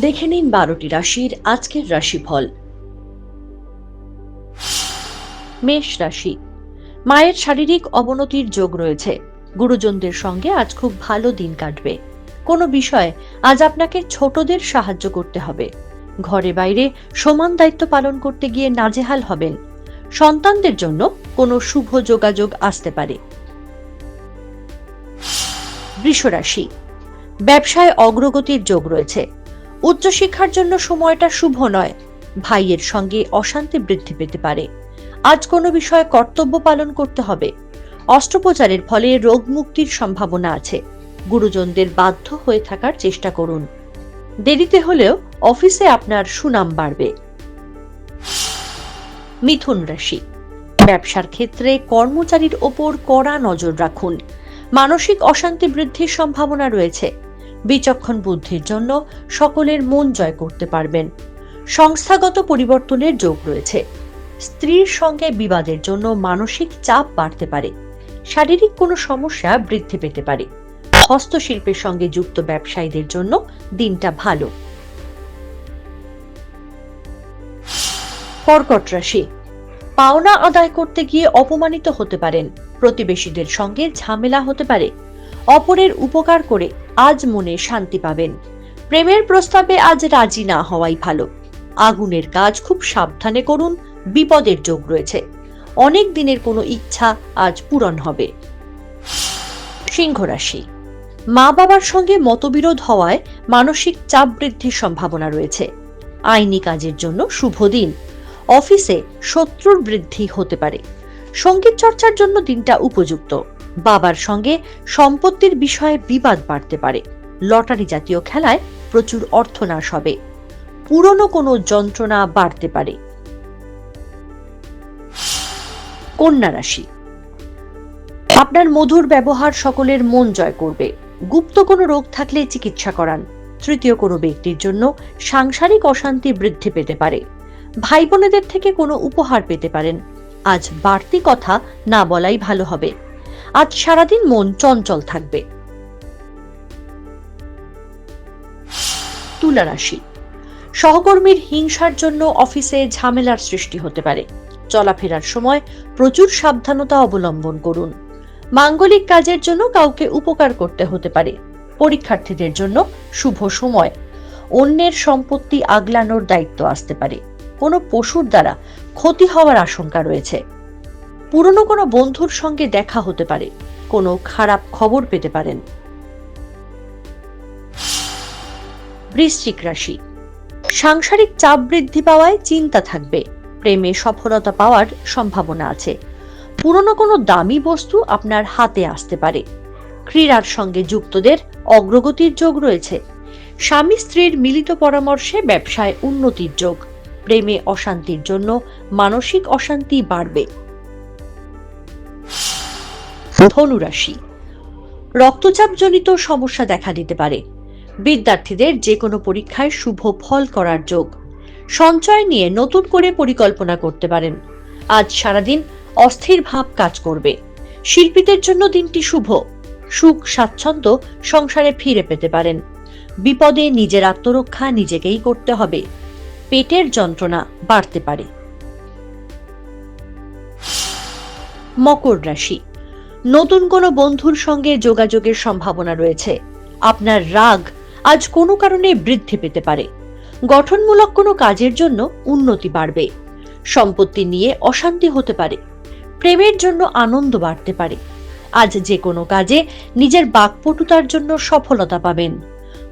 দেখে নিন বারোটি রাশির আজকের রাশিফল। মেষ রাশি। মায়ের শারীরিক অবনতির যোগ রয়েছে। গুরুজনদের সঙ্গে আজ খুব ভালো দিন কাটবে। কোনো বিষয়ে আজ আপনাকে ছোটদের সাহায্য করতে হবে। ঘরে বাইরে সমান দায়িত্ব পালন করতে গিয়ে নাজেহাল হবেন। সন্তানদের জন্য কোনো শুভ যোগাযোগ আসতে পারে। বৃষরাশি। ব্যবসায় অগ্রগতির যোগ রয়েছে। উচ্চশিক্ষার জন্য সময়টা শুভ নয়। ভাইয়ের সঙ্গে অশান্তি বৃদ্ধি পেতে পারে। আজ কোনো বিষয়ে কর্তব্য পালন করতে হবে। অস্ত্রোপচারের ফলে রোগ মুক্তির সম্ভাবনা আছে। গুরুজনদের বাধ্য হয়ে থাকার চেষ্টা করুন। দেরিতে হলেও অফিসে আপনার সুনাম বাড়বে। মিথুন রাশি। ব্যবসার ক্ষেত্রে কর্মচারীর ওপর কড়া নজর রাখুন। মানসিক অশান্তি বৃদ্ধির সম্ভাবনা রয়েছে। বিচক্ষণ বুদ্ধির জন্য সকলের মন জয় করতে পারবেন। সংস্থাগত পরিবর্তনের যোগ রয়েছে। স্ত্রীর সঙ্গে বিবাদের জন্য মানসিক চাপ বাড়তে পারে। শারীরিক কোনো সমস্যা বৃদ্ধি পেতে পারে। হস্তশিল্পের সঙ্গে যুক্ত ব্যবসায়ীদের জন্য দিনটা ভালো। কর্কট রাশি। পাওনা আদায় করতে গিয়ে অপমানিত হতে পারেন। প্রতিবেশীদের সঙ্গে ঝামেলা হতে পারে। অপরের উপকার করে আজ মনে শান্তি পাবেন। প্রেমের প্রস্তাবে আজ রাজি না হওয়াই ভালো। আগুনের কাজ খুব সাবধানে করুন, বিপদের যোগ রয়েছে। অনেক দিনের কোনো ইচ্ছা আজ পূরণ হবে। সিংহ রাশি। মা বাবার সঙ্গে মতবিরোধ হওয়ায় মানসিক চাপ বৃদ্ধির সম্ভাবনা রয়েছে। আইনি কাজের জন্য শুভ দিন। অফিসে শত্রুর বৃদ্ধি হতে পারে। সংগীত চর্চার জন্য দিনটা উপযুক্ত। বাবার সঙ্গে সম্পত্তির বিষয়ে বিবাদ বাড়তে পারে। লটারি জাতীয় খেলায় প্রচুর অর্থনাশ হবে। পুরনো কোনো যন্ত্রণা বাড়তে পারে। কন্যা রাশি। আপনার মধুর ব্যবহার সকলের মন জয় করবে। গুপ্ত কোনো রোগ থাকলে চিকিৎসা করান। তৃতীয় কোনো ব্যক্তির জন্য সাংসারিক অশান্তি বৃদ্ধি পেতে পারে। ভাই বোনেদের থেকে কোনো উপহার পেতে পারেন। আজ বাড়তি কথা না বলাই ভালো হবে। আজ সারাদিন মন চঞ্চল থাকবে। তুলা রাশি। সহকর্মীর হিংসার জন্য অফিসে ঝামেলার সৃষ্টি হতে পারে। চলাফেরার সময় প্রচুর সাবধানতা অবলম্বন করুন। মাঙ্গলিক কাজের জন্য কাউকে উপকার করতে হতে পারে। পরীক্ষার্থীদের জন্য শুভ সময়। অন্যের সম্পত্তি আগলানোর দায়িত্ব আসতে পারে। কোনো পশুর দ্বারা ক্ষতি হওয়ার আশঙ্কা রয়েছে। পুরনো কোনো বন্ধুর সঙ্গে দেখা হতে পারে, কোনো খারাপ খবর পেতে পারেন। বৃশ্চিক রাশি। সাংসারিক চাপ বৃদ্ধি পাওয়ায় চিন্তা থাকবে, প্রেমে সফলতা পাওয়ার সম্ভাবনা আছে। পুরনো কোনো দামি বস্তু আপনার হাতে আসতে পারে। ক্রীড়ার সঙ্গে যুক্তদের অগ্রগতির যোগ রয়েছে। স্বামী স্ত্রীর মিলিত পরামর্শে ব্যবসায় উন্নতির যোগ। প্রেমে অশান্তির জন্য মানসিক অশান্তি বাড়বে। ধনুরাশি। রক্তচাপজনিত সমস্যা দেখা দিতে পারে। বিদ্যার্থীদের যে কোনো পরীক্ষায় শুভ ফল করার যোগ। সঞ্চয় নিয়ে নতুন করে পরিকল্পনা করতে পারেন। আজ সারাদিন অস্থির ভাব কাজ করবে। শিল্পীদের জন্য দিনটি শুভ। সুখ, স্বাচ্ছন্দ্য সংসারে ফিরে পেতে পারেন। বিপদে নিজের আত্মরক্ষা নিজেকেই করতে হবে। পেটের যন্ত্রণা বাড়তে পারে। মকর রাশি। নতুন কোনো বন্ধুর সঙ্গে যোগাযোগের সম্ভাবনা রয়েছে। আপনার রাগ আজ কোনো কারণে বৃদ্ধি পেতে পারে। গঠনমূলক কোনো কাজের জন্য উন্নতি বাড়বে। সম্পত্তি নিয়ে অশান্তি হতে পারে। প্রেমের জন্য আনন্দ বাড়তে পারে। আজ যে কোনো কাজে নিজের বাকপটুতার জন্য সফলতা পাবেন।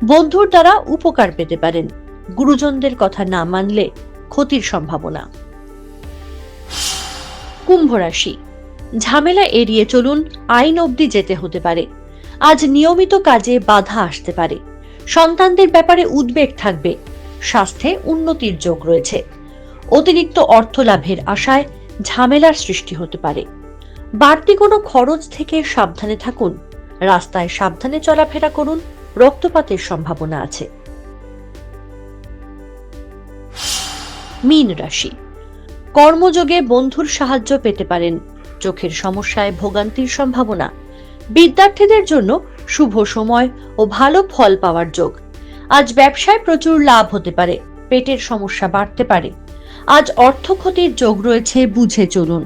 বন্ধুর দ্বারা উপকার পেতে পারেন। গুরুজনদের কথা না মানলে ক্ষতির সম্ভাবনা। কুম্ভ রাশি। ঝামেলা এড়িয়ে চলুন, আইন অবধি যেতে হতে পারে। আজ নিয়মিত কাজে বাধা আসতে পারে। সন্তানদের ব্যাপারে উদ্বেগ থাকবে। স্বাস্থ্যে উন্নতির যোগ রয়েছে। অতিরিক্ত অর্থ লাভের আশায় ঝামেলার সৃষ্টি হতে পারে। বাড়তি কোনো খরচ থেকে সাবধানে থাকুন। রাস্তায় সাবধানে চলাফেরা করুন। রক্তপাতের সম্ভাবনা আছে। মীন রাশি। কর্মযোগে বন্ধুর সাহায্য পেতে পারেন। চোখের সমস্যায় ভোগান্তির সম্ভাবনা। বিদ্যার্থীদের জন্য শুভ সময় ও ভালো ফল পাওয়ার যোগ। আজ ব্যবসায় প্রচুর লাভ হতে পারে, পেটের সমস্যা বাড়তে পারে। আজ অর্থ ক্ষতির যোগ রয়েছে বুঝে চলুন।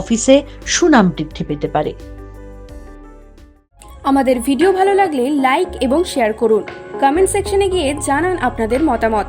অফিসে সুনাম বৃদ্ধি পেতে পারে। আমাদের ভিডিও ভালো লাগলে লাইক এবং শেয়ার করুন। কমেন্ট সেকশনে গিয়ে জানান আপনাদের মতামত।